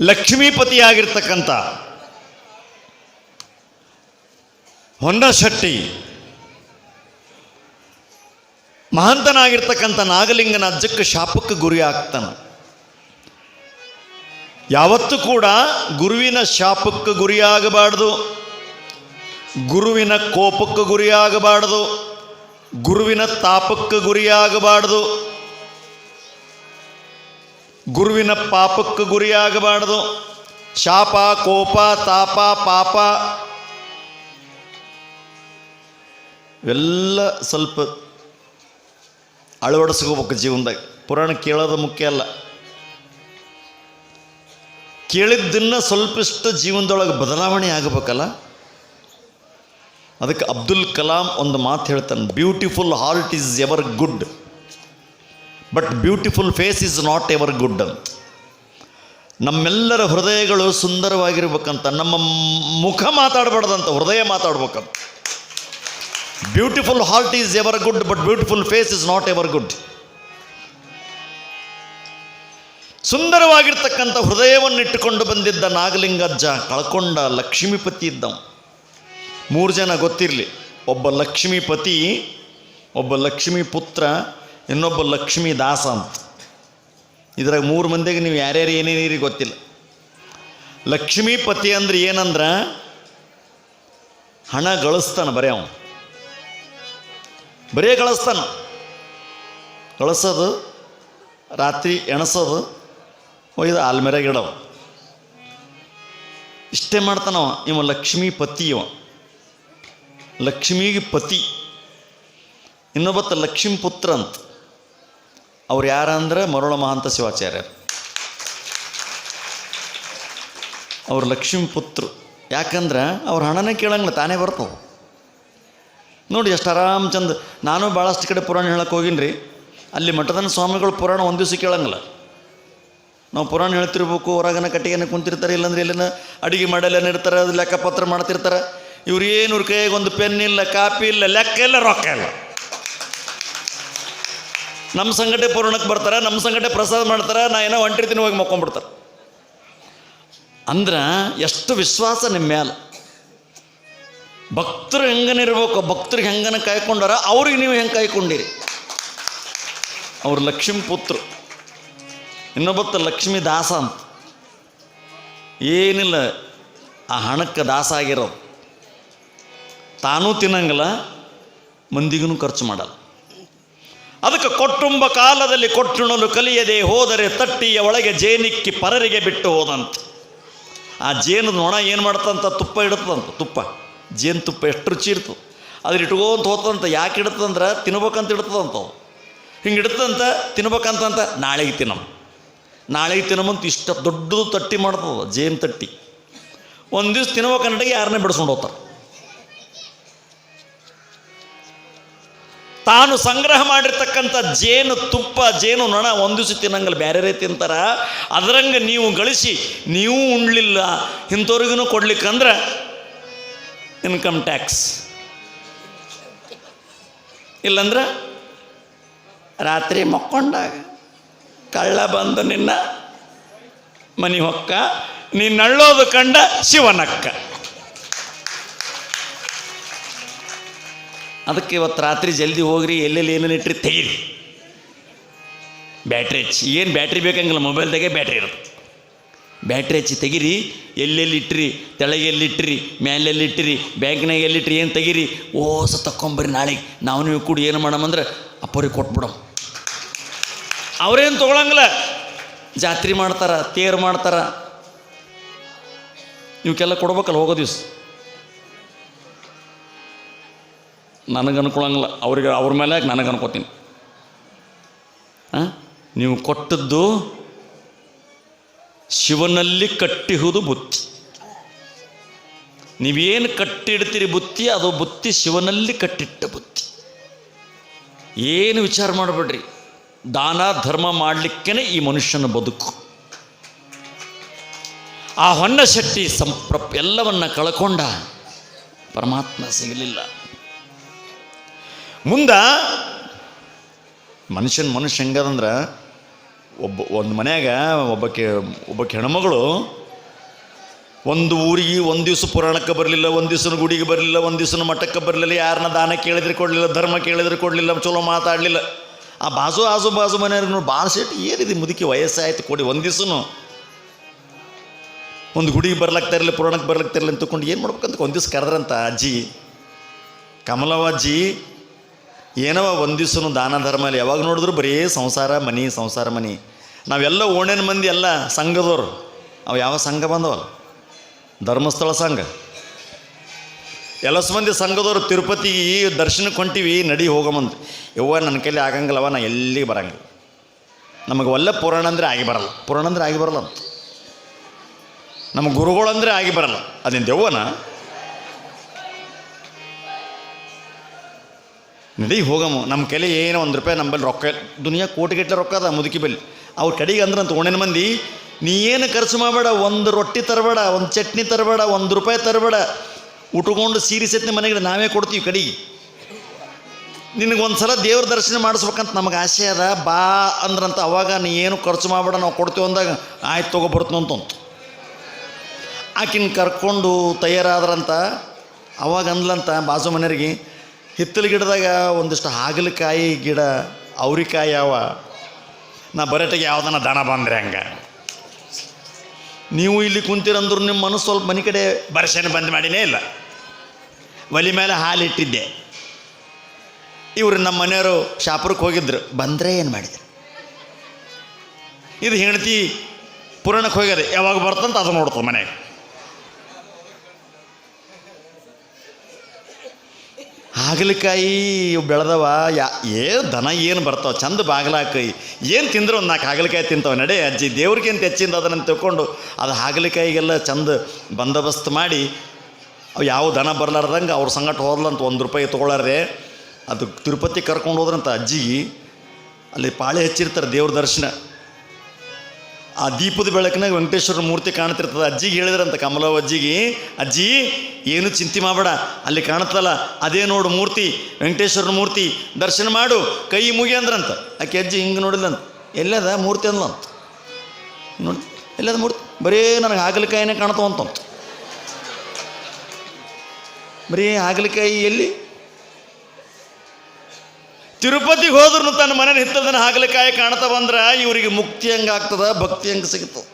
ಲಕ್ಷ್ಮೀಪತಿಯಾಗಿರ್ತಕ್ಕಂಥ ಹೊನ್ನಶೆಟ್ಟಿ ಮಹಂತನಾಗಿರ್ತಕ್ಕಂಥ ನಾಗಲಿಂಗನ ಅಜ್ಜಕ್ಕೆ ಶಾಪಕ್ಕೆ ಗುರಿ ಆಗ್ತಾನೆ. ಯಾವತ್ತೂ ಕೂಡ ಗುರುವಿನ ಶಾಪಕ್ಕೆ ಗುರಿಯಾಗಬಾರ್ದು ಗುರುವಿನ ಕೋಪಕ್ಕೆ ಗುರಿಯಾಗಬಾರ್ದು ಗುರುವಿನ ತಾಪಕ್ಕೆ ಗುರಿಯಾಗಬಾರ್ದು ಗುರುವಿನ ಪಾಪಕ್ಕೆ ಗುರಿಯಾಗಬಾರ್ದು ಶಾಪ ಕೋಪ ತಾಪ ಪಾಪ ಇವೆಲ್ಲ ಸ್ವಲ್ಪ ಅಳವಡಿಸ್ಕೋಬೇಕು ಜೀವನದಾಗ ಪುರಾಣ ಕೇಳೋದು ಮುಖ್ಯ ಅಲ್ಲ ಕೇಳಿದ್ದನ್ನ ಸ್ವಲ್ಪಷ್ಟು ಜೀವನದೊಳಗೆ ಬದಲಾವಣೆ ಆಗಬೇಕಲ್ಲ ಅದಕ್ಕೆ ಅಬ್ದುಲ್ ಕಲಾಂ ಒಂದು ಮಾತು ಹೇಳ್ತಾನೆ beautiful heart is ever good but beautiful face is not ever good ಅಂತ ನಮ್ಮೆಲ್ಲರ ಹೃದಯಗಳು ಸುಂದರವಾಗಿರ್ಬೇಕಂತ, ನಮ್ಮ ಮುಖ ಮಾತಾಡಬಾರ್ದಂತ ಹೃದಯ ಮಾತಾಡ್ಬೇಕಂತ beautiful heart is ever good but beautiful face is not ever good ಸುಂದರವಾಗಿರ್ತಕ್ಕಂಥ ಹೃದಯವನ್ನಿಟ್ಟುಕೊಂಡು ಬಂದಿದ್ದ ನಾಗಲಿಂಗಜ್ಜ ಕಳ್ಕೊಂಡ ಲಕ್ಷ್ಮೀಪತಿ ಇದ್ದವ. ಮೂರು ಜನ ಗೊತ್ತಿರಲಿ, ಒಬ್ಬ ಲಕ್ಷ್ಮೀಪತಿ, ಒಬ್ಬ ಲಕ್ಷ್ಮೀ ಪುತ್ರ ಇನ್ನೊಬ್ಬ ಲಕ್ಷ್ಮೀ ದಾಸ ಅಂತ. ಇದ್ರಾಗ ಮೂರು ಮಂದಿಗೆ ನೀವು ಯಾರ್ಯಾರು ಏನೇನಿರಿ ಗೊತ್ತಿಲ್ಲ. ಲಕ್ಷ್ಮೀಪತಿ ಅಂದ್ರೆ ಏನಂದ್ರೆ ಹಣ ಗಳಿಸ್ತಾನೆ ಬರೀ ಅವನು. ಬರೇ ಗಳಿಸ್ತಾನ. ಗಳಿಸೋದು ರಾತ್ರಿ ಎಣಸೋದು, ಒಯ್ದು ಆಲ್ಮೇರಾಗಿಡವ ಇಷ್ಟೇ ಮಾಡ್ತಾನವ ಇವ ಲಕ್ಷ್ಮೀ ಪತಿ ಇವ. ಲಕ್ಷ್ಮಿಗೆ ಪತಿ. ಇನ್ನೊಬ್ಬತ್ತ ಲಕ್ಷ್ಮೀ ಪುತ್ರ ಅಂತ. ಅವ್ರು ಯಾರಂದ್ರೆ ಮರುಳ ಮಹಾಂತ ಶಿವಾಚಾರ್ಯರು. ಅವ್ರ ಲಕ್ಷ್ಮೀ ಪುತ್ರು. ಯಾಕಂದ್ರೆ ಅವ್ರ ಹಣನೇ ಕೇಳಂಗಿಲ್ಲ, ತಾನೇ ಬರ್ತವೆ. ನೋಡಿ ಎಷ್ಟು ಆರಾಮ್ ಚಂದ ನಾನು ಭಾಳಷ್ಟು ಕಡೆ ಪುರಾಣ ಹೇಳಕ್ಕೆ ಹೋಗಿನಿ ರೀ ಅಲ್ಲಿ ಮಠದನ ಸ್ವಾಮಿಗಳು ಪುರಾಣ ಒಂದು ದಿವಸ ಕೇಳಂಗಿಲ್ಲ. ನಾವು ಪುರಾಣ ಹೇಳ್ತಿರ್ಬೇಕು, ಹೊರಗನ ಕಟ್ಟಿಗೆನ ಕುಂತಿರ್ತಾರೆ, ಇಲ್ಲಾಂದ್ರೆ ಇಲ್ಲಿನ ಅಡುಗೆ ಮಾಡಲ್ಲ ಇರ್ತಾರೆ, ಅದು ಲೆಕ್ಕಪತ್ರ ಮಾಡ್ತಿರ್ತಾರೆ. ಇವ್ರು ಏನು ಇವ್ರ ಕೈಗೆ ಒಂದು ಪೆನ್ ಇಲ್ಲ, ಕಾಪಿ ಇಲ್ಲ, ಲೆಕ್ಕ ಇಲ್ಲ, ರೊಕ್ಕ ಇಲ್ಲ. ನಮ್ಮ ಸಂಗಟೆ ಪೂರ್ಣಕ್ಕೆ ಬರ್ತಾರೆ ನಮ್ಮ ಸಂಗಟೆ ಪ್ರಸಾದ ಮಾಡ್ತಾರೆ, ನಾ ಏನೋ ಹೊಂಟಿರ್ತೀನಿ ಹೋಗಿ ಮಕ್ಕೊಂಬಿಡ್ತಾರೆ. ಅಂದ್ರೆ ಎಷ್ಟು ವಿಶ್ವಾಸ ನಿಮ್ಮ ಮ್ಯಾಲ. ಭಕ್ತರು ಹೆಂಗನಿರ್ಬೇಕು ಭಕ್ತರಿಗೆ ಹೆಂಗನ ಕಾಯ್ಕೊಂಡಾರ, ಅವ್ರಿಗೆ ನೀವು ಹೆಂಗೆ ಕಾಯ್ಕೊಂಡಿರಿ? ಅವ್ರು ಲಕ್ಷ್ಮೀ ಪುತ್ರು. ಇನ್ನೊಬ್ಬತ್ತ ಲಕ್ಷ್ಮೀ ದಾಸ ಅಂತ. ಏನಿಲ್ಲ, ಆ ಹಣಕ್ಕೆ ದಾಸ ಆಗಿರೋದು. ತಾನೂ ತಿನ್ನಂಗಿಲ್ಲ ಮಂದಿಗೂ ಖರ್ಚು ಮಾಡಲ್ಲ. ಅದಕ್ಕೆ ಕೊಟ್ಟುಂಬ ಕಾಲದಲ್ಲಿ ಕೊಟ್ಟುಣಲು ಕಲಿಯದೆ ಹೋದರೆ ತಟ್ಟಿಯ ಒಳಗೆ ಜೇನಿಕ್ಕಿ ಪರರಿಗೆ ಬಿಟ್ಟು ಹೋದಂತ. ಆ ಜೇನು ನೊಣ ಏನು ಮಾಡ್ತಂತ? ತುಪ್ಪ ಇಡುತ್ತಂತ ತುಪ್ಪ. ಜೇನು ತುಪ್ಪ ಎಷ್ಟು ರುಚಿ ಇರ್ತದೆ? ಅದ್ರ ಇಟ್ಕೊಂತ ಹೋತಂತ. ಯಾಕೆ ಇಡ್ತದಂದ್ರೆ ತಿನ್ಬೇಕಂತ ಇಡ್ತದಂತ ಹಿಂಗೆ ಇಡ್ತಂತ, ತಿನ್ಬೇಕಂತಂತ ನಾಳೆಗೆ ತಿನ್ನಮ್ಮ ನಾಳೆಗೆ ತಿನ್ನಮಂತ ಇಷ್ಟ ದೊಡ್ಡದು ತಟ್ಟಿ ಮಾಡ್ತದ, ಜೇನು ತಟ್ಟಿ. ಒಂದು ದಿವ್ಸ ತಿನ್ಬೇಕನ್ನಡಿಗೆ ಯಾರನ್ನೇ ಬಿಡಿಸ್ಕೊಂಡು ಹೋಗ್ತಾರೆ? ತಾನು ಸಂಗ್ರಹ ಮಾಡಿರ್ತಕ್ಕಂಥ ಜೇನು ತುಪ್ಪ, ಜೇನು ನೊಣ ಒಂದು ದಿವಸ ತಿನ್ನಂಗಲ್ಲ ಬೇರೆ ತಿಂತಾರ ಅದರಂಗೆ ನೀವು ಗಳಿಸಿ, ನೀವು ಉಣ್ಲಿಲ್ಲ ಇಂಥವ್ರಿಗೂ ಕೊಡ್ಲಿಕ್ಕಂದ್ರೆ ಇನ್ಕಮ್ ಟ್ಯಾಕ್ಸ್. ಇಲ್ಲಂದ್ರೆ ರಾತ್ರಿ ಮಕ್ಕೊಂಡಾಗ ಕಳ್ಳ ಬಂದು ನಿನ್ನ ಮನೆ ಹೊಕ್ಕ ನೀನು ಅಳ್ಳೋದು ಕಂಡ ಶಿವನಕ್ಕ. ಅದಕ್ಕೆ ಇವತ್ತು ರಾತ್ರಿ ಜಲ್ದಿ ಹೋಗ್ರಿ, ಎಲ್ಲೆಲ್ಲಿ ಏನೇನು ಇಟ್ರಿ ತೆಗೀರಿ. ಬ್ಯಾಟ್ರಿ ಹಚ್ಚಿ. ಏನು ಬ್ಯಾಟ್ರಿ ಬೇಕಂಗಿಲ್ಲ ಮೊಬೈಲ್ದಾಗೆ ಬ್ಯಾಟ್ರಿ ಇರುತ್ತೆ ಬ್ಯಾಟ್ರಿ ಹಚ್ಚಿ ತೆಗೀರಿ, ಎಲ್ಲೆಲ್ಲಿ ಇಟ್ರಿ ತೆಳಗೆ ಎಲ್ಲಿಟ್ರಿ ಮ್ಯಾಲೆಲ್ಲಿ ಇಟ್ಟಿರಿ ಬ್ಯಾಂಕ್ನಾಗ ಎಲ್ಲಿಟ್ರಿ ಏನು ತೆಗೀರಿ, ಓಸ ತಕ್ಕೊಂಬರ್ರಿ ನಾಳೆಗೆ. ನಾವು ನೀವು ಕೂಡ ಏನು ಮಾಡಮಂದ್ರೆ ಅಪ್ಪರಿಗೆ ಕೊಟ್ಬಿಡಮ್. ಅವ್ರೇನು ತೊಗೊಳಂಗಿಲ್ಲ. ಜಾತ್ರೆ ಮಾಡ್ತಾರ, ತೇರು ಮಾಡ್ತಾರ. ಇವಕ್ಕೆಲ್ಲ ಕೊಡ್ಬೇಕಲ್ಲ ಹೋಗೋ ದಿವ್ಸ. ನನಗೆ ಅನ್ಕೊಳಂಗಿಲ್ಲ ಅವ್ರಿಗೆ ಅವ್ರ ಮೇಲೆ ನನಗೆ ಅನ್ಕೋತೀನಿ? ನೀವು ಕೊಟ್ಟದ್ದು ಶಿವನಲ್ಲಿ ಕಟ್ಟಿಹುದು ಬುತ್ತಿ. ನೀವೇನು ಕಟ್ಟಿಡ್ತೀರಿ ಬುತ್ತಿ, ಅದು ಬುತ್ತಿ ಶಿವನಲ್ಲಿ ಕಟ್ಟಿಟ್ಟ ಬುತ್ತಿ. ಏನು ವಿಚಾರ ಮಾಡಬೇಡ್ರಿ. ದಾನ, ಧರ್ಮ ಮಾಡಲಿಕ್ಕೇ ಈ ಮನುಷ್ಯನ ಬದುಕು. ಆ ಹೊನ್ನ ಶೆಟ್ಟಿ ಸಂಪ್ರ ಎಲ್ಲವನ್ನ ಕಳ್ಕೊಂಡ ಪರಮಾತ್ಮ ಸಿಗಲಿಲ್ಲ. ಮುಂದ ಮನುಷ್ಯನ ಮನುಷ್ಯ ಹೆಂಗದಂದ್ರೆ ಒಬ್ಬ, ಒಂದು ಮನ್ಯಾಗ ಒಬ್ಬಕ್ಕೆ ಒಬ್ಬಕ್ಕೆ ಹೆಣ್ಮಗಳು ಒಂದು ಊರಿಗೆ ಒಂದು ದಿವಸ ಪುರಾಣಕ್ಕೆ ಬರಲಿಲ್ಲ, ಒಂದು ದಿವಸನ ಗುಡಿಗೆ ಬರಲಿಲ್ಲ, ಒಂದು ದಿವಸನ ಮಠಕ್ಕೆ ಬರಲಿಲ್ಲ ಯಾರನ್ನ ದಾನ ಕೇಳಿದ್ರೆ ಕೊಡಲಿಲ್ಲ, ಧರ್ಮ ಕೇಳಿದ್ರೆ ಕೊಡಲಿಲ್ಲ, ಚಲೋ ಮಾತಾಡಲಿಲ್ಲ. ಆ ಬಾಜು, ಆಜು ಬಾಜು ಮನೆಯವ್ರಿಗೆ ನೋಡಿ ಭಾಳ ಸೇಟ್ ಏನಿದೆ ಮುದುಕಿ ವಯಸ್ಸಾಯ್ತು ಕೊಡಿ, ಒಂದು ದಿವಸನು. ಒಂದು ಗುಡಿಗೆ ಬರ್ಲಾಗ್ತಾ ಪುರಾಣಕ್ಕೆ ಬರ್ಲಾಗ್ತಾ ಇರಲಿಲ್ಲ ಅಂತ ಏನು ಮಾಡ್ಬೇಕಂತ ಒಂದು ದಿವಸ ಕರೆದ್ರಂತ ಅಜ್ಜಿ ಕಮಲವ್ವ ಅಜ್ಜಿ ಏನವ ಒಂದಿಸನು ದಾನ ಧರ್ಮ ಅಲ್ಲಿ ಯಾವಾಗ ನೋಡಿದ್ರು ಬರೀ ಸಂಸಾರ ಮನಿ ಸಂಸಾರ ಮನಿ. ನಾವೆಲ್ಲ ಓಣೇನ ಮಂದಿ ಎಲ್ಲ ಸಂಘದವರು. ಅವು ಯಾವ ಸಂಘ ಬಂದವಲ್ಲ? ಧರ್ಮಸ್ಥಳ ಸಂಘ. ಎಲ್ಲಸ್ ಮಂದಿ ಸಂಘದವ್ರು ತಿರುಪತಿ ದರ್ಶನಕ್ಕೆ ಹೊಂಟಿವಿ, ನಡಿ ಹೋಗಮಂತ ಯವ್ವ, ನನ್ನ ಕೈಲಿ ಆಗಂಗಿಲ್ಲವ, ನಾ ಎಲ್ಲಿಗೆ ಬರಂಗಿಲ್ಲ. ನಮಗೆ ಒಳ್ಳೆ ಪುರಾಣ ಅಂದರೆ ಆಗಿ ಬರಲ್ಲ. ಪುರಾಣ ಅಂದರೆ ಆಗಿ ಬರಲ್ಲ ಅಂತ. ನಮ್ಮ ಗುರುಗಳಂದರೆ ಆಗಿ ಬರಲ್ಲ. ಅದೇನು ದೆವ್ವನ? ನಡಿ ಹೋಗಮ್ಮ ನಮ್ಮ ಕೈಲಿ ಏನೋ ಒಂದು ರೂಪಾಯಿ ನಂಬಲ್ಲಿ ರೊಕ್ಕ. ದುನಿಯಾ ಕೋಟಿಗಟ್ಟಲೆ ರೊಕ್ಕ ಅದ, ಮುದುಕಿ ಬಲ್ಲಿ. ಅವ್ರ ಕಡೆಗೆ ಅಂದ್ರಂತ ತೊಗೊಂಡೇನು ಮಂದಿ, ನೀ ಏನು ಖರ್ಚು ಮಾಡಬೇಡ, ಒಂದು ರೊಟ್ಟಿ ತರಬೇಡ, ಒಂದು ಚಟ್ನಿ ತರಬೇಡ, ಒಂದು ರೂಪಾಯಿ ತರಬೇಡ. ಉಟ್ಕೊಂಡು ಸೀರೆ ಸತ್ನಿ ಮನೆಗೆ ನಾವೇ ಕೊಡ್ತೀವಿ ಕಡೆಗೆ. ನಿನಗೆ ಒಂದು ಸಲ ದೇವ್ರ ದರ್ಶನ ಮಾಡಿಸ್ಬೇಕಂತ ನಮಗೆ ಆಸೆ ಅದ, ಬಾ ಅಂದ್ರಂತ ಅವಾಗ ನೀ ಏನು ಖರ್ಚು ಮಾಡಬೇಡ, ನಾವು ಕೊಡ್ತೀವಿ ಅಂದಾಗ, ಆಯ್ತು ತಗೋ, ಬರ್ತೀನಿ ಅಂತ ಆಕಿನ ಕರ್ಕೊಂಡು ತಯಾರಾದ್ರಂತ, ಅವಾಗ ಅಂದ್ಲಂತ ಬಾಜು ಮನೆಯವ್ರಿಗೆ ಹಿತ್ತಲ ಗಿಡದಾಗ ಒಂದಿಷ್ಟು ಹಾಗಲಕಾಯಿ ಗಿಡ, ಅವ್ರಿಕಾಯಿ ಯಾವ ನಾ ಬರಟಿಗೆ ಯಾವ್ದನ ದನ ಬಂದ್ರೆ ಹಂಗೆ. ನೀವು ಇಲ್ಲಿ ಕುಂತಿರಂದ್ರು ನಿಮ್ಮ ಮನಸ್ಸು ಸ್ವಲ್ಪ ಮನೆ ಕಡೆ ಬರ್ಷನೆ ಬಂದ್ ಮಾಡಿನೇ ಇಲ್ಲ. ಒಲಿ ಮೇಲೆ ಹಾಲಿಟ್ಟಿದ್ದೆ ಇವರು ನಮ್ಮ ಮನೆಯವರು ಶಾಪುರಕ್ಕೆ ಹೋಗಿದ್ರು. ಬಂದರೆ ಏನು ಮಾಡಿದ್ರು? ಇದು ಹೆಂಡತಿ ಪುರಾಣಕ್ಕೆ ಹೋಗ್ಯದ. ಯಾವಾಗ ಬರ್ತಂತ ಅದು ನೋಡ್ತದೆ ಮನೆಗೆ. ಹಾಗಲಕಾಯಿ ಬೆಳೆದವ, ಯಾ, ಏ ದನ ಏನು ಬರ್ತಾವ, ಚಂದ ಬಾಗಲಕಾಯಿ ಏನು ತಿಂದ್ರೆ ಒಂದು ನಾಲ್ಕು ಹಾಗಲಕಾಯಿ ತಿಂತಾವೆ, ನಡೆ ಅಜ್ಜಿ ದೇವ್ರಿಗೆ ಅಂತ ಹೆಚ್ಚಿಂದ ಅದನ್ನು ತಿಳ್ಕೊಂಡು ಅದು ಹಾಗಲಕಾಯಿಗೆಲ್ಲ ಚಂದ ಬಂದೋಬಸ್ತ್ ಮಾಡಿ, ಅವು ಯಾವ ದನ ಬರಲಾರ್ದಂಗೆ ಅವ್ರ ಸಂಗಟ ಹೋದ್ಲಂತ ಒಂದು ರೂಪಾಯಿ ತೊಗೊಳಾರೆ ಅದು ತಿರುಪತಿ ಕರ್ಕೊಂಡು ಹೋದ್ರಂತ ಅಜ್ಜಿಗೆ, ಅಲ್ಲಿ ಪಾಳೆ ಹಚ್ಚಿರ್ತಾರೆ ದೇವ್ರ ದರ್ಶನ. ಆ ದೀಪದ ಬೆಳಕಿನಾಗ ವೆಂಕಟೇಶ್ವರ ಮೂರ್ತಿ ಕಾಣ್ತಿರ್ತದೆ. ಅಜ್ಜಿಗೆ ಹೇಳಿದ್ರಂತ ಕಮಲವ್ ಅಜ್ಜಿಗೆ, ಅಜ್ಜಿ, ಏನು ಚಿಂತೆ ಮಾಡಬೇಡ, ಅಲ್ಲಿ ಕಾಣುತ್ತಲ್ಲ ಅದೇ ನೋಡು ಮೂರ್ತಿ, ವೆಂಕಟೇಶ್ವರನ ಮೂರ್ತಿ, ದರ್ಶನ ಮಾಡು, ಕೈ ಮುಗಿ ಅಂದ್ರಂತ. ಆಕೆ, ಅಜ್ಜಿ, ಹಿಂಗೆ ನೋಡಿದ್ಲಂತ. ಎಲ್ಲದ ಮೂರ್ತಿ ಅಂದ್ಲಂತ ನೋಡಿ, ಎಲ್ಲದ ಮೂರ್ತಿ? ಬರೀ ನನಗೆ ಹಾಗಲಕಾಯಿನೇ ಕಾಣ್ತಾವಂತ. ಬರೀ ಹಾಗಲಕಾಯಿ ಎಲ್ಲಿ? ತಿರುಪತಿಗೆ ಹೋದ್ರು ತನ್ನ ಮನೆ ಹಿತ್ತದನ್ನ ಹಾಗಲಕಾಯಿ ಕಾಣ್ತಾ ಬಂದ್ರೆ ಇವರಿಗೆ ಮುಕ್ತಿ ಹಂಗೆ ಆಗ್ತದ, ಭಕ್ತಿ ಹಂಗೆ ಸಿಗ್ತದೆ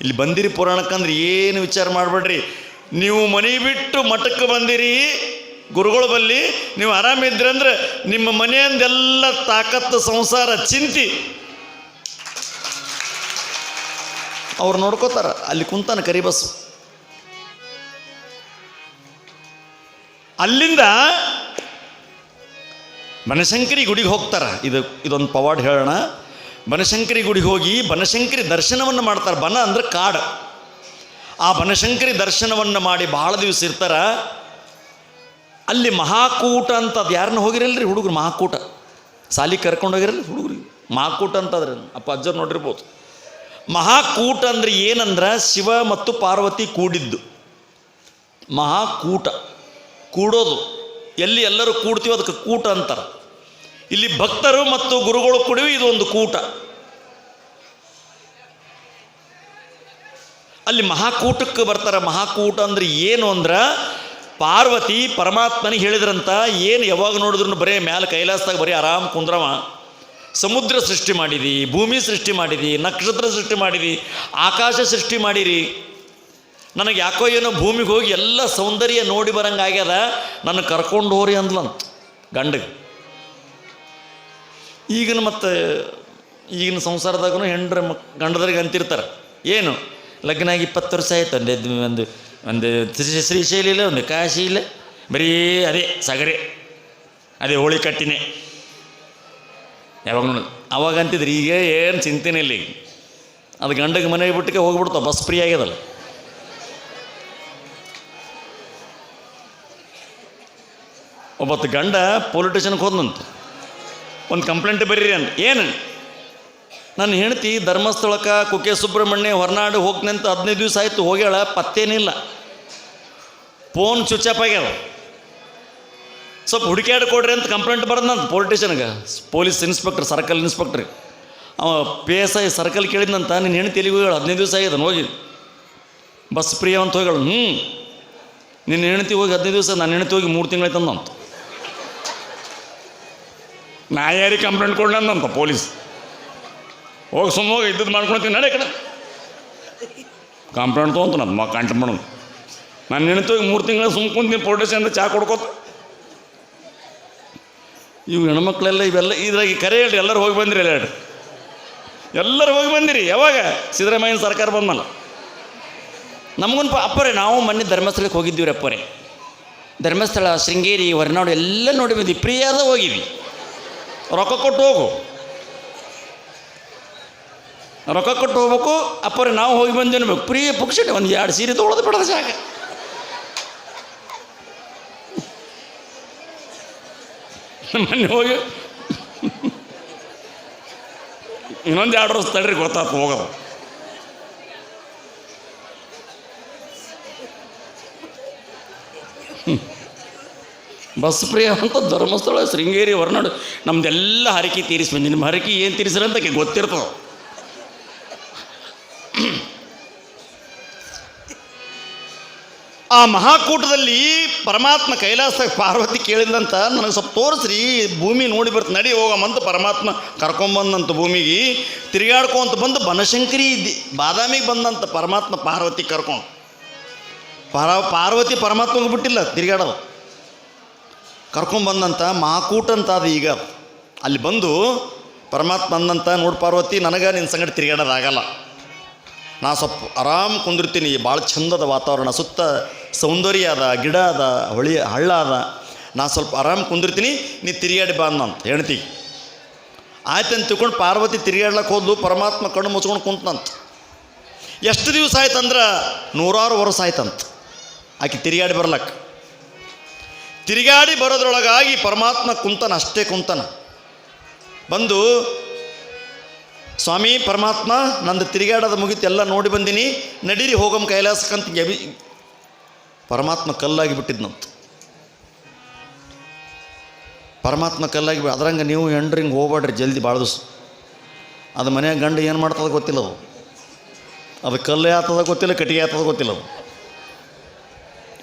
ಇಲ್ಲಿ ಬಂದಿರಿ ಪುರಾಣಕ್ಕಂದ್ರೆ ಏನು ವಿಚಾರ ಮಾಡಬೇಡ್ರಿ. ನೀವು ಮನೆ ಬಿಟ್ಟು ಮಠಕ್ಕೆ ಬಂದಿರಿ, ಗುರುಗಳು ಬಲ್ಲಿ, ನೀವು ಆರಾಮಿದ್ರಿ ಅಂದ್ರೆ ನಿಮ್ಮ ಮನೆಯಿಂದೆಲ್ಲ ತಾಕತ್ತು, ಸಂಸಾರ, ಚಿಂತಿ. ಅವ್ರು ನೋಡ್ಕೋತಾರ, ಅಲ್ಲಿ ಕುಂತಾನ ಕರಿಬಸ್ಸು ಅಲ್ಲಿಂದ ಬನಶಂಕರಿ ಗುಡಿಗೆ ಹೋಗ್ತಾರೆ. ಇದು, ಇದೊಂದು ಪವಾಡ್ ಹೇಳೋಣ. ಬನಶಂಕರಿ ಗುಡಿಗೆ ಹೋಗಿ ಬನಶಂಕರಿ ದರ್ಶನವನ್ನು ಮಾಡ್ತಾರೆ. ಬನ ಅಂದ್ರೆ ಕಾಡು. ಆ ಬನಶಂಕರಿ ದರ್ಶನವನ್ನು ಮಾಡಿ ಭಾಳ ದಿವಸ ಇರ್ತಾರ. ಅಲ್ಲಿ ಮಹಾಕೂಟ ಅಂತ ಅದು ಯಾರನ್ನ ಹೋಗಿರಲ್ರಿ? ಹುಡುಗರು ಮಹಾಕೂಟ. ಸಾಲಿ ಕರ್ಕೊಂಡು ಹೋಗಿರಲ್ಲ ಹುಡುಗರಿಗೆ ಮಹಾಕೂಟ ಅಂತಂದ್ರೆ ಅಪ್ಪ, ಅಜ್ಜರು ನೋಡಿರ್ಬೋದು. ಮಹಾಕೂಟ ಅಂದ್ರೆ ಏನಂದ್ರೆ ಶಿವ ಮತ್ತು ಪಾರ್ವತಿ ಕೂಡಿದ್ದು. ಮಹಾಕೂಟ. ಕೂಡೋದು. ಎಲ್ಲಿ ಎಲ್ಲರೂ ಕೂಡ್ತೀವೋ ಅದಕ್ಕೆ ಕೂಟ ಅಂತಾರೆ. ಇಲ್ಲಿ ಭಕ್ತರು ಮತ್ತು ಗುರುಗಳು ಕೂಡಿವಿ ಇದೊಂದು ಕೂಟ. ಅಲ್ಲಿ ಮಹಾಕೂಟಕ್ಕೆ ಬರ್ತಾರೆ. ಮಹಾಕೂಟ ಅಂದ್ರೆ ಏನು ಅಂದ್ರೆ ಪಾರ್ವತಿ ಪರಮಾತ್ಮನಿಗೆ ಹೇಳಿದ್ರಂತ, ಏನು ಯಾವಾಗ ನೋಡಿದ್ರು ಬರೀ ಮ್ಯಾಲೆ ಕೈಲಾಸದಾಗ ಬರೀ ಆರಾಮ್ ಕುಂದ್ರವ. ಸಮುದ್ರ ಸೃಷ್ಟಿ ಮಾಡಿದಿ, ಭೂಮಿ ಸೃಷ್ಟಿ ಮಾಡಿದಿ, ನಕ್ಷತ್ರ ಸೃಷ್ಟಿ ಮಾಡಿದಿ, ಆಕಾಶ ಸೃಷ್ಟಿ ಮಾಡಿರಿ. ನನಗೆ ಯಾಕೋ ಏನೋ ಭೂಮಿಗೆ ಹೋಗಿ ಎಲ್ಲ ಸೌಂದರ್ಯ ನೋಡಿ ಬರಂಗಾಗ್ಯದ. ನನ್ನ ಕರ್ಕೊಂಡು ಹೋರಿ ಅಂದ್ಲಂತ. ಗಂಡಗೆ. ಈಗಿನ ಮತ್ತು ಈಗಿನ ಸಂಸಾರದಾಗೂ ಹೆಂಡ್ರ ಮಕ್, ಗಂಡದ್ರಿಗೆ ಅಂತಿರ್ತಾರೆ. ಏನು? ಲಗ್ನ ಆಗಿ ಇಪ್ಪತ್ತು ವರ್ಷ ಆಯ್ತು. ಒಂದು ಒಂದು ಒಂದು ಶ್ರೀ ಶ್ರೀಶೈಲ ಇಲ್ಲ, ಒಂದು ಕಾಶಿ ಇಲ್ಲ. ಬರೀ ಅದೇ ಸಗರೆ. ಅದೇ ಹೋಳಿ ಕಟ್ಟಿನೇ. ಯಾವಾಗ ಅವಾಗ ಅಂತಿದ್ರು, ಈಗ ಏನು ಚಿಂತೆನೇ ಇಲ್ಲ ಈಗ. ಅದು ಗಂಡಗೆ ಮನೆಗೆ ಬಿಟ್ಟಿಗೆ ಹೋಗ್ಬಿಡ್ತಾವ. Bus free ಆಗ್ಯದಲ್ಲ. ಒಬ್ಬತ್ತು ಗಂಡ ಪೊಲಿಟಿಷನ್ಗೆ ಹೋದ್ನಂತ. ಒಂದು ಕಂಪ್ಲೇಂಟ್ ಬರೀರಿ ಅಂತ ಏನು? ನನ್ನ ಹೆಂಡತಿ ಧರ್ಮಸ್ಥಳಕ್ಕೆ ಕುಕ್ಕೆ ಸುಬ್ರಹ್ಮಣ್ಯ ಹೊರನಾಡು ಹೋಗ್ತೀನಿ ಅಂತ ಹದಿನೈದು ದಿವಸ ಆಯಿತು, ಹೋಗ್ಯಾಳ, ಪತ್ತೇನಿಲ್ಲ. ಫೋನ್ ಸ್ವಿಚ್ ಆಫ್ ಆಗ್ಯಾವ ಸ್ವಲ್ಪ ಹುಡುಕ್ಯಾಡ್ ಕೊಡ್ರಿ ಅಂತ ಕಂಪ್ಲೇಂಟ್ ಬರ್ದಂತ ಪೊಲಿಟಿಷನ್ಗೆ ಪೊಲೀಸ್ ಇನ್ಸ್ಪೆಕ್ಟರ್ ಸರ್ಕಲ್ ಇನ್ಸ್ಪೆಕ್ಟ್ರಿ ಅವ ಪಿ ಎಸ್ ಐ ಸರ್ಕಲ್ ಕೇಳಿದ್ನಂತ ನಿನ್ನ ಹೆಣ್ಣು ಎಲ್ಲಿಗೆ ಹೋಗಿ ಹದಿನೈದು ದಿವಸ ಆಗಿದೆ ಹೋಗಿ. ಬಸ್ ಪ್ರಿಯ ಅಂತ ಹೋಗ್ಯಾಳು. ಹ್ಞೂ ನಿನ್ನ ಹೆಣ್ತಿ ಹೋಗಿ ಹದಿನೈದು ದಿವಸ, ನನ್ನ ಹೆಣ್ತಿ ಹೋಗಿ ಮೂರು ತಿಂಗಳಾಯ್ತಂದಂತ ನಾ ಯಾರಿಗೆ ಕಂಪ್ಲೇಂಟ್ ಕೊಡ್ಲಂದಂತ ಪೊಲೀಸ್. ಹೋಗಿ ಸುಮ್ಮ ಹೋಗಿ ಇದ್ದದ್ದು ಮಾಡ್ಕೊಳ್ತೀನಿ, ನಡೆ ಕಡೆ. ಕಂಪ್ಲೇಂಟ್ ತೊಗೊಂತ ನಮ್ಮ ಮಗ ಕಂಟ್ ಮಾಡೋದು. ನಾನು ಹೆಣ್ತಿ ಮೂರು ತಿಂಗಳು ಸುಮ್ಮ ಕುಂತೀನಿ ಪೊಲೀಸ್ ಅಂತ ಚಾ ಕೊಡ್ಕೋತ. ಇವು ಹೆಣ್ಮಕ್ಳೆಲ್ಲ ಇವೆಲ್ಲ ಇದ್ರಾಗಿ ಕರೆ ಹೇಳ್ರಿ, ಎಲ್ಲರೂ ಹೋಗಿ ಬಂದಿರಿ ಎಲ್ಲ ಹೇಳ್ರಿ. ಎಲ್ಲರೂ ಹೋಗಿ ಬಂದಿರಿ, ಯಾವಾಗ? ಸಿದ್ದರಾಮಯ್ಯನ ಸರ್ಕಾರ ಬಂದಲ್ಲ ನಮಗೊಂದು ಅಪ್ಪರೇ, ನಾವು ಮೊನ್ನೆ ಧರ್ಮಸ್ಥಳಕ್ಕೆ ಹೋಗಿದ್ದೀವಿ ಅಪ್ಪರೇ. ಧರ್ಮಸ್ಥಳ, ಶೃಂಗೇರಿ, ಹೊರನಾಡು ಎಲ್ಲ ನೋಡಿ ಬಂದ್ವಿ ಪ್ರಿಯಾದ ಹೋಗಿದ್ವಿ ರೊಕ್ಕ ಕೊಟ್ಟು ಹೋಗು. ರೊಕ್ಕ ಕೊಟ್ಟು ಹೋಗ್ಬೇಕು, ಅಪ್ಪರಿ ನಾವು ಹೋಗಿ ಬಂದ್ವಿ ಅನ್ಬೇಕು ಪ್ರಿಯ ಪುಕ್ಷಟೆ, ಒಂದು ಎರಡು ಸೀರೆ ತೊಗೊಳೋದು ಬಿಡೋದು ಸಾಕು. ಮೊನ್ನೆ ಹೋಗಿ ಇನ್ನೊಂದು ಎರಡು ವರ್ಷ ತಡ್ರಿ, ಗೊತ್ತಾತು, ಹೋಗೋದು. ಬಸ್ ಪ್ರಿಯ ಅಂತ ಧರ್ಮಸ್ಥಳ, ಶೃಂಗೇರಿ, ಹೊರನಾಡು ನಮ್ದೆಲ್ಲ ಹರಕೆ ತೀರಿಸಿ ಬಂದಿ ನಿಮ್ಮ ಹರಕೆ ಏನು ತೀರಿಸ್ರ ಅಂತ ಆಕೆ ಗೊತ್ತಿರ್ತದೆ. ಆ ಮಹಾಕೂಟದಲ್ಲಿ ಪರಮಾತ್ಮ ಕೈಲಾಸ ಪಾರ್ವತಿ ಕೇಳಿದಂತ ನನಗೆ ಸ್ವಲ್ಪ ತೋರಿಸ್ರಿ. ಭೂಮಿ ನೋಡಿ ಬರ್ತ ನಡಿ ಹೋಗಮ್ಮಂತ ಪರಮಾತ್ಮ ಕರ್ಕೊಂಬಂದಂತ ಭೂಮಿಗೆ. ತಿರುಗಾಡ್ಕೊಂತ ಬಂದು ಬನಶಂಕರಿ ಇದ್ದಿ ಬಾದಾಮಿಗೆ ಬಂದಂತ ಪರಮಾತ್ಮ ಪಾರ್ವತಿ ಕರ್ಕೊಂಡು. ಪಾರ ಪಾರ್ವತಿ ಪರಮಾತ್ಮಗೆ ಬಿಟ್ಟಿಲ್ಲ, ತಿರುಗಾಡೋದು. ಕರ್ಕೊಂಬಂದಂತ ಮಹಾಕೂಟ ಅಂತ ಅದು ಈಗ. ಅಲ್ಲಿ ಬಂದು ಪರಮಾತ್ಮ ಅಂದಂತ, ನೋಡು ಪಾರ್ವತಿ, ನನಗೆ ನಿನ್ನ ಸಂಗಡ ತಿರುಗಾಡೋದಾಗಲ್ಲ ನಾ ಸ್ವಲ್ಪ ಆರಾಮ್ ಕುಂದಿರ್ತೀನಿ. ಭಾಳ ಚಂದದ ವಾತಾವರಣ, ಸುತ್ತ ಸೌಂದರ್ಯ ಅದ, ಗಿಡ ಅದ, ಹೊಳಿ, ಹಳ್ಳ ಅದ. ನಾ ಸ್ವಲ್ಪ ಆರಾಮ್ ಕುಂದಿರ್ತೀನಿ, ನೀ ತಿರುಗಾಡಿ ಬಾ ಅಂತ ಆಯ್ತು ಅಂತ ತಿಳ್ಕೊಂಡು ಪಾರ್ವತಿ ತಿರುಗಾಡ್ಲಕ್ಕೆ ಹೋದ್ಲು, ಪರಮಾತ್ಮ ಕಣ್ಣು ಮುಚ್ಕೊಂಡು ಕುಂತಂತ ಎಷ್ಟು ದಿವಸ ಆಯ್ತಂದ್ರೆ? ನೂರಾರು ವರ್ಷ ಆಯ್ತಂತ. ಆಕೆ ತಿರುಗಾಡಿ ಬರ್ಲಕ್ಕೆ ತಿರುಗಾಡಿ ಬರೋದ್ರೊಳಗಾಗಿ ಪರಮಾತ್ಮ ಕುಂತನ, ಅಷ್ಟೇ ಕುಂತನ. ಬಂದು, ಸ್ವಾಮಿ, ಪರಮಾತ್ಮ, ನಂದು ತಿರುಗಾಡೋದು ಮುಗಿತು, ಎಲ್ಲ ನೋಡಿ ಬಂದೀನಿ. ನಡೀರಿ, ಹೋಗಮ್ ಕೈಲಾಸಕ್ಕಂತ ಎಬಿ, ಪರಮಾತ್ಮ ಕಲ್ಲಾಗಿ ಬಿಟ್ಟಿದ್ನಂತ. ಪರಮಾತ್ಮ ಕಲ್ಲಾಗಿ ಅದ್ರಂಗೆ ನೀವು ಹೆಂಡ್ರಿ ಹಿಂಗೆ ಹೋಗ್ಬೇಡ್ರಿ ಜಲ್ದಿ ಭಾಳ ದಿವಸ. ಅದು ಮನ್ಯಾಗ ಗಂಡು ಏನು ಮಾಡ್ತದ ಗೊತ್ತಿಲ್ಲ ಅದು. ಅದು ಕಲ್ಲೇ ಆತದ ಗೊತ್ತಿಲ್ಲ, ಕಟ್ಟಿಗೆ ಆತದ ಗೊತ್ತಿಲ್ಲ ಅದು.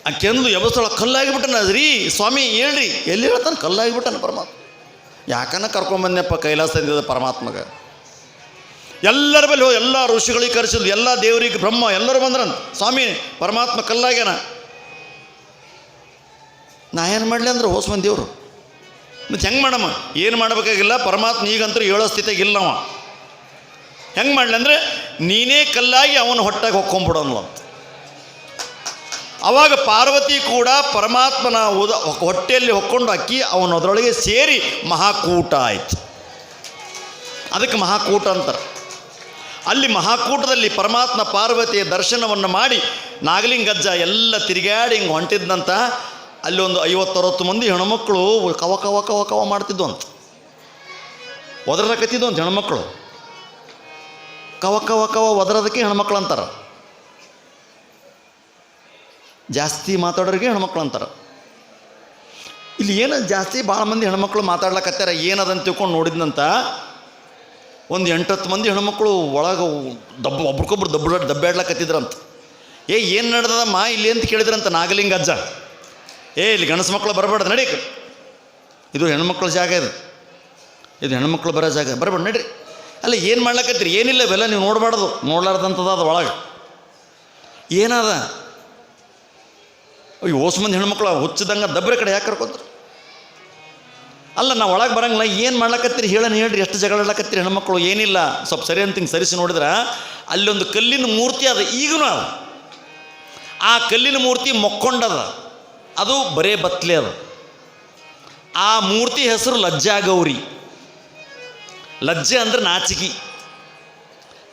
ಆ ಕೆಂದು ಯಬಸ್ತಳ ಕಲ್ಲಾಗಿಬಿಟ್ಟನ ರೀ ಸ್ವಾಮಿ, ಹೇಳ್ರಿ. ಎಲ್ಲಿ ಹೇಳ್ತಾನೆ? ಕಲ್ಲಾಗಿಬಿಟ್ಟನ ಪರಮಾತ್ಮ. ಯಾಕನ್ನ ಕೈಲಾಸ ಕೈಲಾಸದಿಂದ ಪರಮಾತ್ಮಗ? ಎಲ್ಲರ ಬಳಿ ಹೋಗಿ ಎಲ್ಲ ಋಷಿಗಳಿಗೆ ಕರೆಸಿದ್ರು ಎಲ್ಲ ದೇವರಿಗೆ ಬ್ರಹ್ಮ, ಎಲ್ಲರೂ ಬಂದ್ರಂತ. ಸ್ವಾಮಿ, ಪರಮಾತ್ಮ ಕಲ್ಲಾಗ್ಯಾನ. ನಾ ಏನು ಮಾಡಲಿ ಅಂದ್ರೆ? ಹೋಸ್ಮನ್ ದೇವರು ಮತ್ತು ಹೆಂಗೆ ಮಾಡಮ್ಮ? ಏನು ಮಾಡಬೇಕಾಗಿಲ್ಲ? ಪರಮಾತ್ಮ ಈಗಂತೂ ಹೇಳೋ ಸ್ಥಿತಿಗೆ ಇಲ್ಲವ ಹೆಂಗೆ ಮಾಡಲಿ ಅಂದರೆ, ನೀನೇ ಕಲ್ಲಾಗಿ ಅವನು ಹೊಟ್ಟೆಗೆ ಹೊಕ್ಕೊಂಬಿಡೋನು ಅಂತ. ಅವಾಗ ಪಾರ್ವತಿ ಕೂಡ ಪರಮಾತ್ಮನ ಉದ ಹೊಟ್ಟೆಯಲ್ಲಿ ಹೊಕ್ಕೊಂಡು ಅಕ್ಕಿ ಅವನದರೊಳಗೆ ಸೇರಿ ಮಹಾಕೂಟ ಆಯಿತು. ಅದಕ್ಕೆ ಮಹಾಕೂಟ ಅಂತಾರೆ. ಅಲ್ಲಿ ಮಹಾಕೂಟದಲ್ಲಿ ಪರಮಾತ್ಮ ಪಾರ್ವತಿಯ ದರ್ಶನವನ್ನು ಮಾಡಿ ನಾಗಲಿಂಗಜ್ಜ ಎಲ್ಲ ತಿರುಗಾಡಿ ಹಿಂಗೆ ಹೊಂಟಿದ್ದಂತ ಅಲ್ಲಿ ಒಂದು ಐವತ್ತರವತ್ತು ಮಂದಿ ಹೆಣ್ಮಕ್ಳು ಕವ ಕವ ಕವ ಕವ ಮಾಡ್ತಿದ್ವು ಅಂತ. ಒದರಕತ್ತಿದ್ದು ಅಂತ ಹೆಣ್ಮಕ್ಳು. ಕವ ಕವ ಕವ ಒದರೋದಕ್ಕೆ ಹೆಣ್ಮಕ್ಳು ಅಂತಾರೆ. ಜಾಸ್ತಿ ಮಾತಾಡೋರಿಗೆ ಹೆಣ್ಮಕ್ಳು ಅಂತಾರೆ. ಇಲ್ಲಿ ಏನು ಜಾಸ್ತಿ ಭಾಳ ಮಂದಿ ಹೆಣ್ಮಕ್ಳು ಮಾತಾಡ್ಲಕತ್ತಾರ ಏನದಂತ ತಿಳ್ಕೊಂಡು ನೋಡಿದ್ನಂತ ಒಂದು ಎಂಟತ್ತು ಮಂದಿ ಹೆಣ್ಮಕ್ಳು ಒಳಗೆ ದಬ್ಬ ಒಬ್ರಿಗೊಬ್ರು ದಬ್ಬ ದಬ್ಬಾಡ್ಲಕತ್ತಿದ್ರಂತ ಏ, ಏನು ನಡೆದದಮ್ಮ ಇಲ್ಲಿ ಅಂತ ಕೇಳಿದ್ರಂತ ನಾಗಲಿಂಗ ಅಜ್ಜ ಏ, ಇಲ್ಲಿ ಗಣಸು ಮಕ್ಕಳು ಬರಬಾರ್ದು ನಡೀಕ ಇದು ಹೆಣ್ಮಕ್ಳ ಜಾಗ ಇದು. ಇದು ಹೆಣ್ಮಕ್ಳು ಬರೋ ಜಾಗ. ಬರಬೇಡ ನಡ್ರಿ. ಅಲ್ಲ, ಏನು ಮಾಡ್ಲಕತ್ತೀರಿ? ಏನಿಲ್ಲ ಇವೆಲ್ಲ ನೀವು ನೋಡಬಾರ್ದು. ನೋಡ್ಲಾರ್ದಂಥದ್ದು ಅದು ಒಳಗೆ. ಏನದ? ಅಯ್ಯೋ ಓಸ್ ಮಂದಿ ಹೆಣ್ಮಕ್ಳು ಹುಚ್ಚದಂಗೆ ದಬ್ಬರೆ ಕಡೆ ಯಾಕೆ ಕರ್ಕೊಂತಾರೆ? ಅಲ್ಲ, ನಾವು ಒಳಗೆ ಬರಂಗಿಲ್ಲ, ಏನು ಮಾಡ್ಲಕತ್ತೀರಿ? ಹೇಳೋಣ ಹೇಳ್ರಿ, ಎಷ್ಟು ಜಗಳಾಡ್ಲಕತ್ತೀರಿ ಹೆಣ್ಮಕ್ಳು? ಏನಿಲ್ಲ, ಸ್ವಲ್ಪ ಸರಿ ಅಂತ ಹಿಂಗೆ ಸರಿಸಿ ನೋಡಿದ್ರೆ, ಅಲ್ಲೊಂದು ಕಲ್ಲಿನ ಮೂರ್ತಿ ಅದ ಈಗೂ ಅದ. ಆ ಕಲ್ಲಿನ ಮೂರ್ತಿ ಮೊಕ್ಕೊಂಡದ, ಅದು ಬರೇ ಬತ್ಲೆ ಅದ. ಆ ಮೂರ್ತಿ ಹೆಸರು ಲಜ್ಜಾ ಗೌರಿ ಲಜ್ಜೆ ಅಂದ್ರೆ ನಾಚಿಕೆ.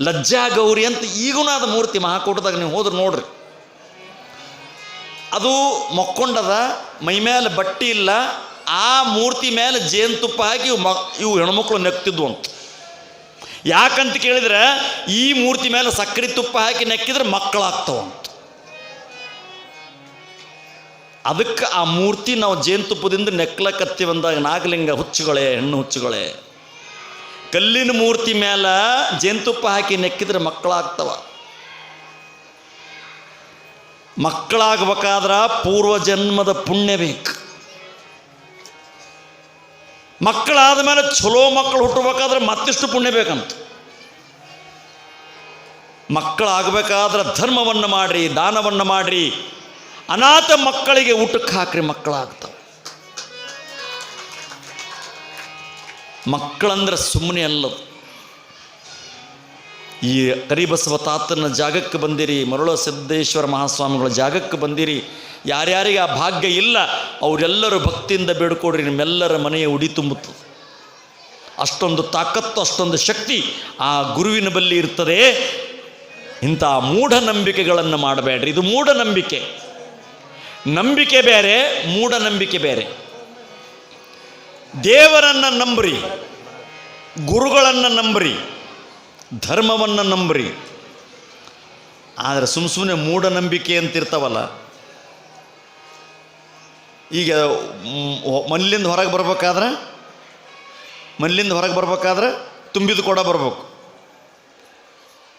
ಲಜ್ಜಾ ಗೌರಿ ಅಂತ ಈಗೂ ಅದು ಮೂರ್ತಿ ಮಹಾಕೂಟದಾಗ ನೀವು ಹೋದ್ರೆ ನೋಡ್ರಿ. ಅದು ಮಕ್ಕೊಂಡದ, ಮೈ ಮೇಲೆ ಬಟ್ಟೆ ಇಲ್ಲ, ಆ ಮೂರ್ತಿ ಮೇಲೆ ಜೇನುತುಪ್ಪ ಹಾಕಿ ಇವು ಮ ಇವು ಹೆಣ್ಮಕ್ಳು ನೆಕ್ತಿದ್ವು ಅಂತ. ಯಾಕಂತ ಕೇಳಿದ್ರೆ, ಈ ಮೂರ್ತಿ ಮೇಲೆ ಸಕ್ಕರೆ ತುಪ್ಪ ಹಾಕಿ ನೆಕ್ಕಿದ್ರೆ ಮಕ್ಕಳಾಗ್ತಾವ ಅಂತ. ಅದಕ್ಕೆ ಆ ಮೂರ್ತಿ ನಾವು ಜೇನುತುಪ್ಪದಿಂದ ನೆಕ್ಲಕತ್ತೀವಿ ಬಂದಾಗ ನಾಗಲಿಂಗ ಹುಚ್ಚುಗಳೇ, ಹೆಣ್ಣು ಹುಚ್ಚುಗಳೇ. ಕಲ್ಲಿನ ಮೂರ್ತಿ ಮೇಲೆ ಜೇನುತುಪ್ಪ ಹಾಕಿ ನೆಕ್ಕಿದ್ರೆ ಮಕ್ಕಳಾಗ್ತವ ಮಕ್ಕಳಾಗಬೇಕಾದ್ರ ಪೂರ್ವ ಜನ್ಮದ ಪುಣ್ಯ ಬೇಕು. ಮಕ್ಕಳಾದ ಮೇಲೆ ಚಲೋ ಮಕ್ಕಳು ಹುಟ್ಟಬೇಕಾದ್ರೆ ಮತ್ತಿಷ್ಟು ಪುಣ್ಯ ಬೇಕಂತ. ಮಕ್ಕಳಾಗಬೇಕಾದ್ರೆ ಧರ್ಮವನ್ನು ಮಾಡಿರಿ, ದಾನವನ್ನು ಮಾಡಿರಿ. ಅನಾಥ ಮಕ್ಕಳಿಗೆ ಊಟಕ್ಕೆ ಹಾಕ್ರಿ ಮಕ್ಕಳಾಗ್ತವೆ. ಮಕ್ಕಳಂದ್ರೆ ಸುಮ್ಮನೆ ಅಲ್ಲದು. ಈ ಕರಿಬಸವ ತಾತನ ಜಾಗಕ್ಕೆ ಬಂದಿರಿ, ಮರುಳ ಸಿದ್ದೇಶ್ವರ ಮಹಾಸ್ವಾಮಿಗಳ ಜಾಗಕ್ಕೆ ಬಂದಿರಿ. ಯಾರ್ಯಾರಿಗೆ ಆ ಭಾಗ್ಯ ಇಲ್ಲ, ಅವರೆಲ್ಲರೂ ಭಕ್ತಿಯಿಂದ ಬೇಡ್ಕೊಡ್ರಿ, ನಿಮ್ಮೆಲ್ಲರ ಮನೆಯ ಉಡಿ ತುಂಬುತ್ತದೆ. ಅಷ್ಟೊಂದು ತಾಕತ್ತು, ಅಷ್ಟೊಂದು ಶಕ್ತಿ ಆ ಗುರುವಿನ ಬಲ್ಲಿ ಇರ್ತದೆ. ಇಂಥ ಮೂಢನಂಬಿಕೆಗಳನ್ನು ಮಾಡಬೇಡ್ರಿ. ಇದು ಮೂಢನಂಬಿಕೆ. ನಂಬಿಕೆ ಬೇರೆ, ಮೂಢನಂಬಿಕೆ ಬೇರೆ. ದೇವರನ್ನು ನಂಬ್ರಿ, ಗುರುಗಳನ್ನು ನಂಬ್ರಿ. ಧರ್ಮವನ್ನು ನಂಬ್ರಿ. ಆದರೆ ಸುಮ್ಮ ಸುಮ್ಮನೆ ಮೂಢನಂಬಿಕೆ ಅಂತಿರ್ತಾವಲ್ಲ. ಈಗ ಮನೆಯಿಂದ ಹೊರಗೆ ಬರ್ಬೇಕಾದ್ರೆ ಮನೆಯಿಂದ ಹೊರಗೆ ಬರ್ಬೇಕಾದ್ರೆ ತುಂಬಿದ ಕೊಡ ಬರ್ಬೇಕು.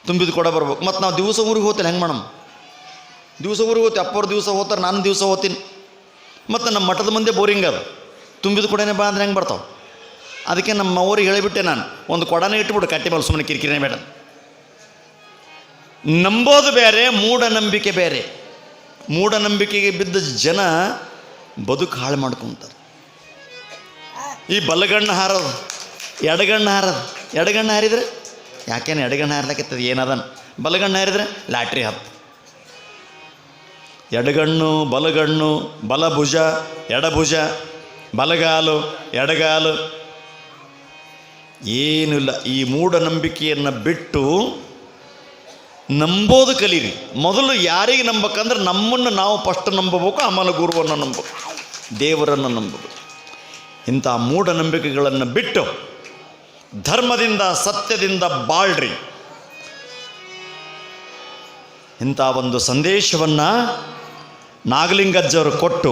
ತುಂಬಿದ ಕೊಡ ಬರ್ಬೇಕು. ಮತ್ತು ನಾವು ದಿವಸ ಊರಿಗೆ ಹೋಗ್ತೀನಿ, ಹೆಂಗೆ ಮಾಡಮ್? ದಿವಸ ಊರಿಗೆ ಹೋಗ್ತೀವಿ ಅಪ್ಪವ್ರು ದಿವಸ ಹೋಗ್ತಾರೆ, ನಾನು ದಿವಸ ಹೋಗ್ತೀನಿ. ಮತ್ತು ನಮ್ಮ ಮಠದ ಮುಂದೆ ಬೋರಿಂಗ್ ಅದು. ತುಂಬಿದ ಕೊಡೇನೆ ಬಾ ಅಂದ್ರೆ ಹೆಂಗೆ ಬರ್ತಾವೆ? ಅದಕ್ಕೆ ನಮ್ಮ ಅವ್ರಿಗೆ ಹೇಳಿಬಿಟ್ಟೆ ನಾನು, ಒಂದು ಕೊಡನೇ ಇಟ್ಬಿಡು ಕಟ್ಟೆ ಮೇಲೆ ಸುಮ್ಮನೆ ಕಿರಿಕಿರಿನೇ ಬೇಡ. ನಂಬೋದು ಬೇರೆ, ಮೂಢನಂಬಿಕೆ ಬೇರೆ. ಮೂಢನಂಬಿಕೆಗೆ ಬಿದ್ದ ಜನ ಬದುಕು ಹಾಳು ಮಾಡ್ಕೊತಾರೆ. ಈ ಬಲಗಣ್ಣು ಹಾರೋದು, ಎಡಗಣ್ಣು ಹಾರೋದು. ಎಡಗಣ್ಣು ಹಾರಿದ್ರೆ? ಯಾಕೇನು ಎಡಗಣ್ಣು ಹಾರ್ಲಕತ್ತದ ಏನದನ್? ಬಲಗಣ್ಣು ಹಾರಿದ್ರೆ? ಲ್ಯಾಟ್ರಿ ಹತ್ತು. ಎಡಗಣ್ಣು, ಬಲಗಣ್ಣು, ಬಲಭುಜ, ಎಡಭುಜ, ಬಲಗಾಲು, ಎಡಗಾಲು ಏನೂ ಇಲ್ಲ, ಈ ಮೂಢನಂಬಿಕೆಯನ್ನು ಬಿಟ್ಟು ನಂಬೋದು ಕಲೀರಿ. ಮೊದಲು ಯಾರಿಗೆ ನಂಬಕಂದ್ರೆ ನಮ್ಮನ್ನು ನಾವು ಫಸ್ಟ್ ನಂಬಬೇಕು, ಆಮೇಲೆ ಗುರುವನ್ನು ನಂಬಬೇಕು, ದೇವರನ್ನು ನಂಬಬೇಕು. ಇಂಥ ಮೂಢನಂಬಿಕೆಗಳನ್ನು ಬಿಟ್ಟು ಧರ್ಮದಿಂದ, ಸತ್ಯದಿಂದ ಬಾಳ್ರಿ. ಇಂಥ ಒಂದು ಸಂದೇಶವನ್ನು ನಾಗಲಿಂಗಜ್ಜವರು ಕೊಟ್ಟು